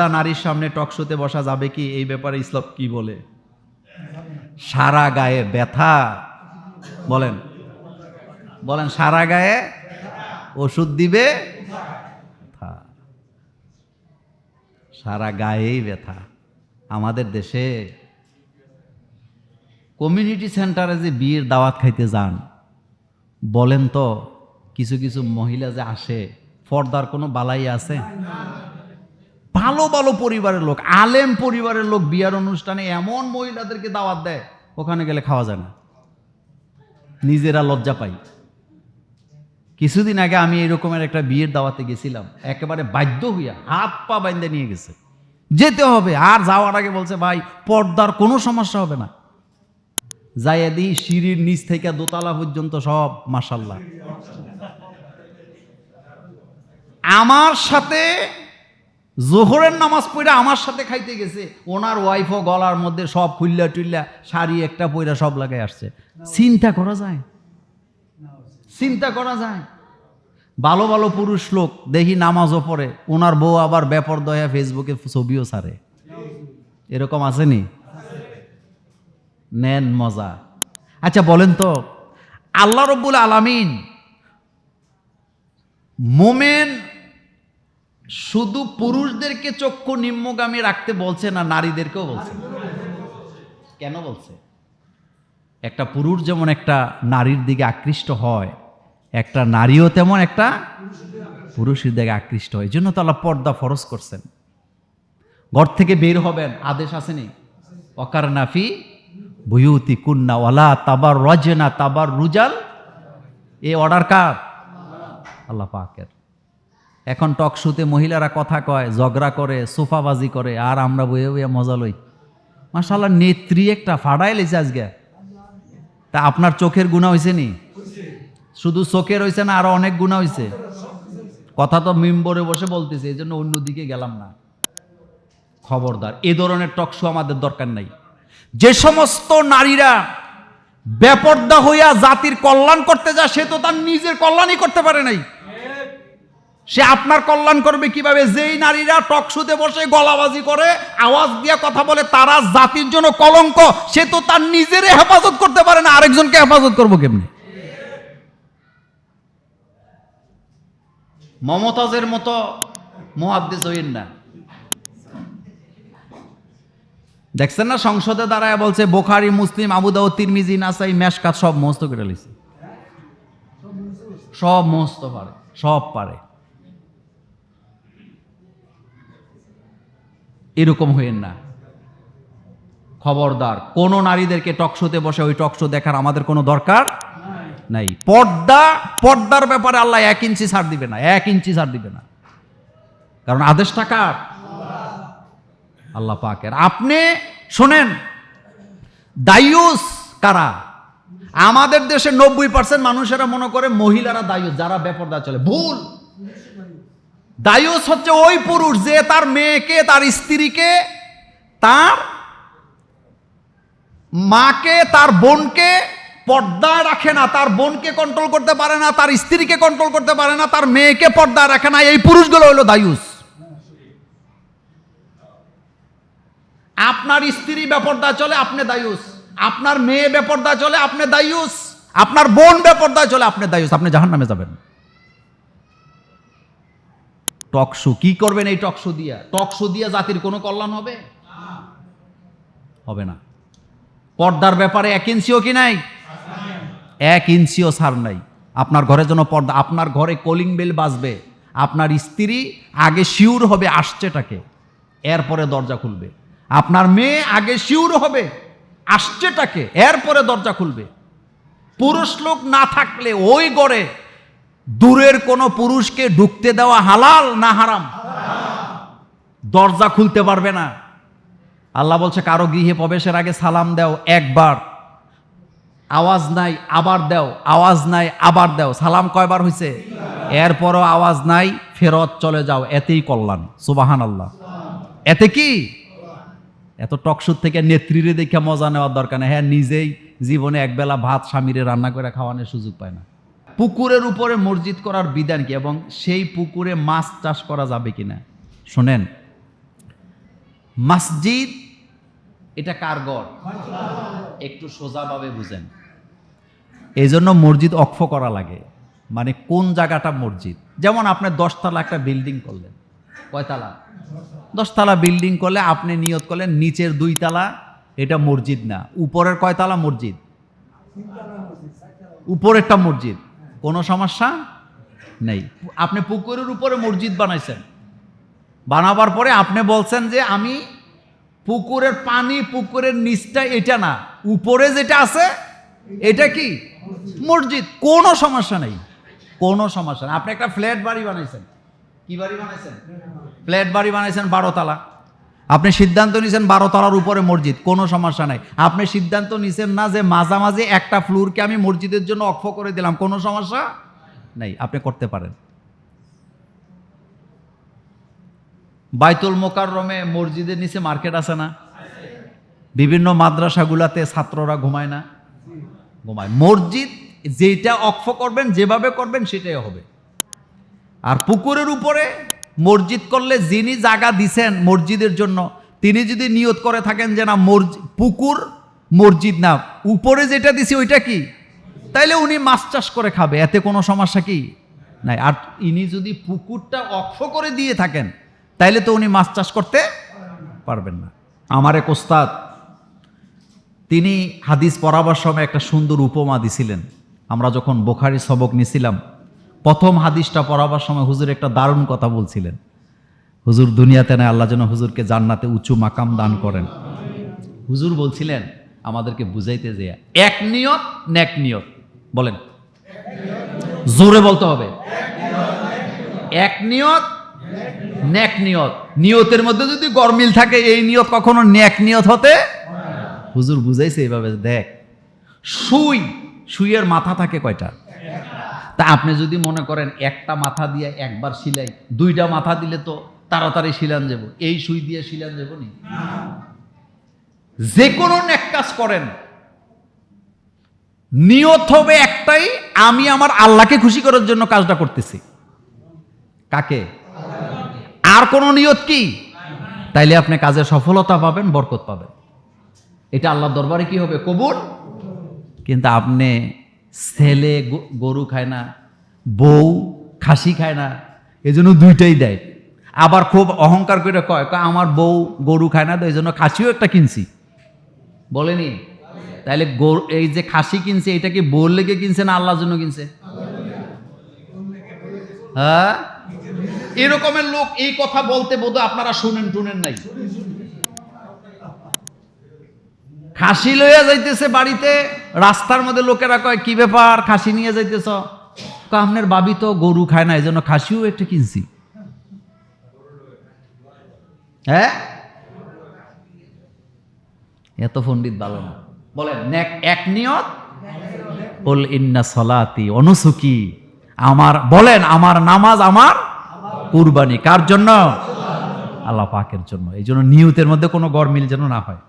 দা নারীর সামনে টকশোতে বসা যাবে কি? এই ব্যাপারে ইসলাম কি বলে? সারা গায়ে ব্যথা। বলেন। বলেন, সারা গায়ে ওষুধ দিবে? সারা গায়েই ব্যথা। আমাদের দেশে কমিউনিটি সেন্টারে যে বিয়ের দাওয়াত খাইতে যান, বলেন তো, কিছু কিছু মহিলা যে আসে, ফর্দার কোনো বালাই আছে? ভালো ভালো পরিবারের লোক, আলেম পরিবারের লোক বিয়ার অনুষ্ঠানে এমন মহিলাদেরকে দাওয়াত দেয়, ওখানে গেলে খাওয়া যায় না। নিজেরা লজ্জা পাই কিছুদিন আগে আমি এরকমের একটা বিয়ের দাওয়াতে গেছিলাম, একেবারে বাধ্য হইয়া হাত পা বাইন্দে নিয়ে গেছে। যেতে হবে, আর যাওয়ার আগে বলছে, ভাই, পর্দার কোনো সমস্যা হবে না। যাইয়া দিই সিঁড়ির নিচ থেকে দোতলা পর্যন্ত সব মাসাল্লাহ আমার সাথে জোহরের নামাজ পড়ে আমার সাথে খাইতে গেছে। ওনার ওয়াইফও গলার মধ্যে সব খুললা টুল্লা শাড়ি একটা পইরা সব লাগাই আসছে। চিন্তা করা যায়? চিন্তা করা যায়? ভালো ভালো পুরুষ লোক, দেখি নামাজও পড়ে। ওনার বউ আবার ব্যাপার দয়া ফেসবুকে ছবিও ছাড়ে। এরকম আসেনি নেন মজা। আচ্ছা বলেন তো, আল্লাহ রব্বুল আলামিন মোমেন শুধু পুরুষদেরকে চক্ষু নিম্নগামী রাখতে বলছে না নারীদেরকেও বলছে? কেন বলছে? একটা পুরুষ যেমন একটা নারীর দিকে আকৃষ্ট হয়, একটা নারীও তেমন একটা পুরুষের দিকে আকৃষ্ট হয়। জন্য তো পর্দা ফরজ করছেন। ঘর থেকে বের হবেন, আদেশ আসেনি। অকার নাফি বুয়ুতি কুন্না ওয়ালা তাবার রজনা তাবার রুজাল এ অর্ডার কার? আল্লাহ পাকের। এখন টক শুতে মহিলারা কথা কয়, ঝগড়া করে, সোফাবাজি করে, আর আমরা বইয়ে বইয়ে মজা লই। মাসাল্লাহ নেত্রী একটা ফাড়াই লেছে আজকে। তা আপনার চোখের গুণা হয়েছে নি? শুধু চোখের হয়েছে না, আরও অনেক গুণা হয়েছে কথা তো মিম্বরে বসে বলতেছে এই জন্য অন্যদিকে গেলাম না। খবরদার, এ ধরনের টকশো আমাদের দরকার নাই। যে সমস্ত নারীরা বেপর্দা হইয়া জাতির কল্যাণ করতে যায়, সে তো তার নিজের কল্যাণই করতে পারে নাই। সে আপনার কল্যাণ করবে কীভাবে? যেই নারীরা টকশুতে বসে গলাবাজি করে, আওয়াজ দিয়ে কথা বলে, তারা জাতির জন্য কলঙ্ক। সে তো তার নিজের হেফাজত করতে পারে না, আরেকজনকে হেফাজত করব কেমনি? মমতাজের মতো মহাদ্দেশ হইন না। দেখছেন না, সংসদে দাঁড়ায় বলছে, বোখারি, মুসলিম আবুদাউ তিরমিজি, নাসাই, মেশকাত, সব মস্ত করে লিছে সব মস্ত পারে, সব পারে। এরকম হইেন না। খবরদার, কোন নারীদেরকে টকশোতে বসে ওই টকশো দেখার আমাদের কোনো দরকার নাই। পর্দা, পর্দার ব্যাপারে আল্লাহ এক ইঞ্চি ছাড় দিবে না, এক ইঞ্চি ছাড় দিবে না। কারণ আদেশটা কার? আল্লাহ পাকের। আপনি শোনেন, দায়ুস কারা? আমাদের দেশে নব্বই পার্সেন্ট মানুষেরা মনে করে মহিলারা দায়ুস, যারা বেপরদা চলে। ভুল। দায়ুস হচ্ছে ওই পুরুষ যে তার মেয়েকে, তার স্ত্রীকে, তার মাকে, তার বোনকে পর্দায় রাখে না। তার বোনকে কন্ট্রোল করতে পারে না, তার স্ত্রীকে কন্ট্রোল করতে পারে না, তার মেয়েকে পর্দায় রাখে না। এই পুরুষগুলো হলো দায়ুস। আপনার স্ত্রী বেপর্দা চলে, আপনি দায়ুস। আপনার মেয়ে বেপর্দা চলে, আপনি দায়ুস। আপনার বোন বেপর্দা চলে, আপনি দায়ুস। আপনি জাহান নামে যাবেন। টকশো কি করবেন এই টকশো দিয়া? টকশো দিয়া জাতির কোনো কল্যাণ হবে? হবে না। পর্দার ব্যাপারে এক ইঞ্চিও কি নাই? এক ইঞ্চিও সার নাই। আপনার ঘরের জন্য পর্দা আপনার ঘরে কলিং বেল বাজবে। আপনার স্ত্রী আগে শিউর হবে আসছেটাকে এরপরে দরজা খুলবে। আপনার মেয়ে আগে শিউর হবে আসছেটাকে এরপরে দরজা খুলবে। পুরুষ লোক না থাকলে ওই গড়ে দূরের কোনো পুরুষকে ঢুকতে দেওয়া হালাল না হারাম? দরজা খুলতে পারবে না। আল্লাহ বলছে, কারও গৃহে প্রবেশের আগে সালাম দাও একবার। আওয়াজ নাই, আবার দাও। আওয়াজ নাই, আবার দাও। সালাম কয়বার হয়েছে এরপরও আওয়াজ নাই, ফেরত চলে যাও। এতেই কল্যাণ। সুবাহান আল্লাহ এতে কি? এত টকসুর থেকে নেত্রীরে দেখে মজা নেওয়ার দরকার নেই। হ্যাঁ নিজেই জীবনে একবেলা ভাত স্বামীরে রান্না করে খাওয়ানোর সুযোগ পায় না। পুকুরের উপরে মসজিদ করার বিধান কি এবং সেই পুকুরে মাছ চাষ করা যাবে কিনা? শোনেন, মসজিদ, এটা কার গড় একটু সোজাভাবে বুঝেন। এই জন্য মসজিদ অক্ষ করা লাগে। মানে কোন জায়গাটা মসজিদ? যেমন আপনি দশতলা একটা বিল্ডিং করলেন। কয়তলা? দশতলা বিল্ডিং করলে আপনি নিয়ত করলেন নিচের দুই তালা এটা মসজিদ না, উপরের কয়তলা মসজিদ? উপরেরটা মসজিদ। কোনো সমস্যা নেই। আপনি পুকুরের উপরে মসজিদ বানাইছেন। বানাবার পরে আপনি বলছেন যে আমি পুকুরের পানি পুকুরের নিচটা এটা না, উপরে যেটা আছে, এটা কি? মসজিদ। কোনো সমস্যা নেই। কোনো সমস্যা নেই। আপনি একটা ফ্ল্যাট বাড়ি বানাইছেন। কি বাড়ি বানাইছেন? ফ্ল্যাট বাড়ি বানাইছেন বারো তালা আপনি সিদ্ধান্ত নিছেন বারো তলার উপরে মসজিদ, কোনো সমস্যা নাই। আপনি সিদ্ধান্ত নিছেন না যে মাঝামাঝি একটা ফ্লোরকে আমি মসজিদের জন্য অক্ষ করে দিলাম, কোনো সমস্যা নেই, আপনি করতে পারেন। বাইতুল মোকাররমে মসজিদের নিচে মার্কেট আছে না? বিভিন্ন মাদ্রাসাগুলাতে ছাত্ররা ঘুমায় না? ঘুমায়। মসজিদ যেটা অক্ষ করবেন, যেভাবে করবেন সেটাই হবে। আর পুকুরের উপরে মসজিদ করলে যিনি জায়গা দিছেন মসজিদের জন্য, তিনি যদি নিয়ত করে থাকেন যে না পুকুর, মসজিদ না, উপরে যেটা দিছি ওইটা কি? তাইলে উনি মাছ চাষ করে খাবে, এতে কোনো সমস্যা কি? নাই। আর ইনি যদি পুকুরটা অক্ষ করে দিয়ে থাকেন, তাইলে তো উনি মাছ চাষ করতে পারবেন না। আমার এক ওস্তাদ, তিনি হাদিস পড়াবার সময় একটা সুন্দর উপমা দিছিলেন। আমরা যখন বোখারি সবক নিছিলাম প্রথম হাদিসটা পড়াবার সময় হুজুর একটা দারুণ কথা বলছিলেন। হুজুর দুনিয়াতে না আল্লাহ যেন হুজুরকে জান্নাতে উঁচু মাকাম দান করেন। হুজুর বলছিলেন, আমাদেরকে বুঝাইতে যে এক নিয়ত, নেক নিয়ত। বলেন, জোরে বলতে হবে। এক নিয়ত, নেক নিয়ত। নিয়তের মধ্যে যদি গরমিল থাকে, এই নিয়ত কখনো নেক নিয়ত হতে হুজুর বুঝাইছে এইভাবে দেখ, সুই, সুইয়ের মাথা থাকে কয়টা? তা আপনি যদি মনে করেন একটা মাথা দিয়ে একবার সিলাই দুইটা মাথা দিলে তো তাড়াতাড়ি শিলান যাব। এই সুই দিয়ে শিলান যাব নি? যে কোনো নেক কাজ করেন। নিয়ত হবে একটাই, আমি আমার আল্লাহকে খুশি করার জন্য কাজটা করতেছি। কাকে? আর কোনো নিয়ত কি? তাইলে আপনি কাজে সফলতা পাবেন, বরকত পাবেন। এটা আল্লাহর দরবারে কি হবে? কবুল? কিন্তু আপনি ছেলে গরু খায় না, বউ খাসি খায় না, এজন্য দুইটাই দেয়। আবার খুব অহংকার করে কয় আমার বউ গরু খায় না তো এই জন্য খাসিও একটা কিনছি। বলেনি? তাহলে গরু, এই যে খাসি কিনছে, এটা কি বউর লেগে কিনছে না আল্লাহর জন্য কিনছে? হ্যাঁ? এরকমের লোক এই কথা বলতে বোধ আপনারা শুনেন টুনেন নাই। খাসি লইয়া যাইতেছে বাড়িতে রাস্তার মধ্যে লোকেরা কয়, কি ব্যাপার? খাসি নিয়ে যাইতেছ? আপনার বাবি তো গরু খায় না এই জন্য খাসিও একটা কিনছি। হ্যাঁ? এত পণ্ডিত ভালো না বলেন এক নিয়ত? বল ইন্না সলাতি অনুসুকি। আমার, বলেন, আমার নামাজ আমার কুরবানি। কার জন্য? আল্লাহ পাকের জন্য। এই জন্য নিয়তের মধ্যে কোনো গরমিল যেন না হয়।